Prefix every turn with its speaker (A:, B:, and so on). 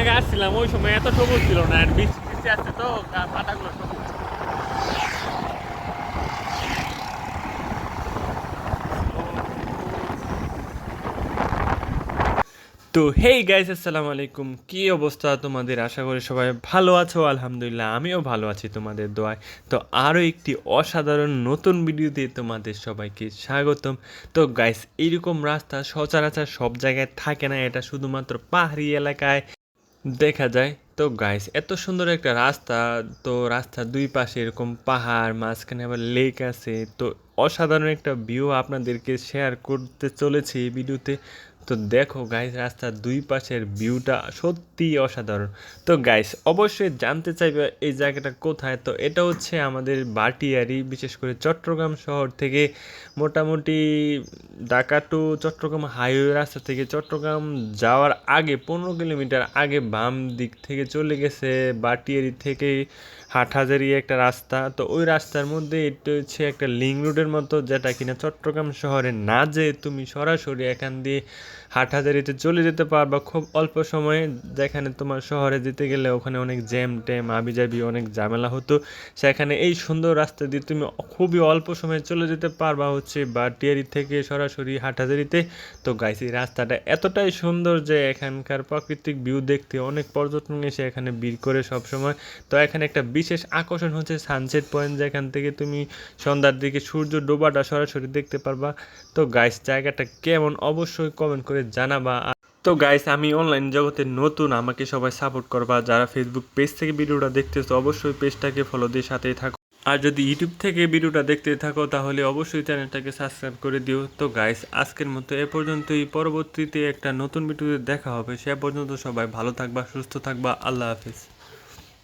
A: আগে আসছিলাম, ওই সময় এত সবুজ ছিল না, আর বৃষ্টি বৃষ্টি আসছে তো পাতাগুলো সবুজ। তো হেই গাইস আসসালামু আলাইকুম। কি অবস্থা তোমাদের? আশা করি সবাই ভালো আছো, আলহামদুলিল্লাহ, আমিও ভালো আছি তোমাদের দোয়ায়। তো, আরও একটি অসাধারণ নতুন ভিডিওতে তোমাদের সবাইকে স্বাগতম। তো গাইস এইরকম রাস্তা সচরাচর সব জায়গায় থাকে না, এটা শুধুমাত্র পাহাড়ি এলাকায়। দেখা যায়। তো গাইস এত সুন্দর একটা রাস্তা, তো রাস্তার দুই পাশে এরকম পাহাড়, মাঝখানে আবার লেক আছে, তো অসাধারণ একটা ভিউ আপনাদেরকে শেয়ার করতে চলেছি এই ভিডিওতে তো। দেখো গাইস রাস্তার দুই পাশের ভিউটা সত্যিই অসাধারণ। তো গাইস অবশ্যই জানতে চাইবে এই জায়গাটা কোথায়? তো এটা হচ্ছে আমাদের বাটিয়ারি, বিশেষ করে চট্টগ্রাম শহর থেকে মোটামুটি ঢাকা টু চট্টগ্রাম হাইওয়ে রাস্তা থেকে চট্টগ্রাম যাওয়ার আগে পনেরো কিলোমিটার আগে বাম দিক থেকে চলে গেছে বাটিয়ারি থেকে হাটহাজারি একটা রাস্তা। তো ওই রাস্তার মধ্যে এটা হচ্ছে একটা লিঙ্ক রোডের মতো, যেটা কিনা চট্টগ্রাম শহরে না যেয়ে তুমি সরাসরি এখান দিয়ে হাটহাজারিতে চলে যেতে পারবা খুব অল্প সময়ে, যেখানে তোমার শহরে যেতে গেলে ওখানে অনেক জ্যাম ট্যাম, আবিজাবি, অনেক ঝামেলা হতো। সেখানে এই সুন্দর রাস্তা দিয়ে তুমি খুবই অল্প সময়ে চলে যেতে পারবা হচ্ছে বাটিয়ারি থেকে সরাসরি হাটহাজারিতে। তো গাইছি রাস্তাটা এতটাই সুন্দর যে এখানকার প্রাকৃতিক ভিউ দেখতে অনেক পর্যটন এসে এখানে ভিড় করে সব সময় তো এখানে একটা বিশেষ আকর্ষণ হচ্ছে সানসেট পয়েন্ট যেখান থেকে তুমি সন্ধ্যার দিকে সূর্য ডোবাটা সরাসরি দেখতে পারবা। তো গাইস জায়গাটা কেমন অবশ্যই কমেন্ট করে জানাবা। তো গাইস আমি অনলাইন জগতে নতুন, আমাকে সবাই সাপোর্ট করবা। যারা ফেসবুক পেজ থেকে ভিডিওটা দেখতেছো, অবশ্যই পেজটাকে ফলো দিয়ে সাথেই থাকো। আর যদি ইউটিউব থেকে ভিডিওটা দেখতে থাকো, তাহলে অবশ্যই চ্যানেলটাকে সাবস্ক্রাইব করে দিও। তো গাইস আজকের মতো এ পর্যন্তই। পরবর্তীতে একটা নতুন ভিডিওতে দেখা হবে। সে পর্যন্ত সবাই ভালো থাকবা, সুস্থ থাকবা। আল্লাহ হাফিজ।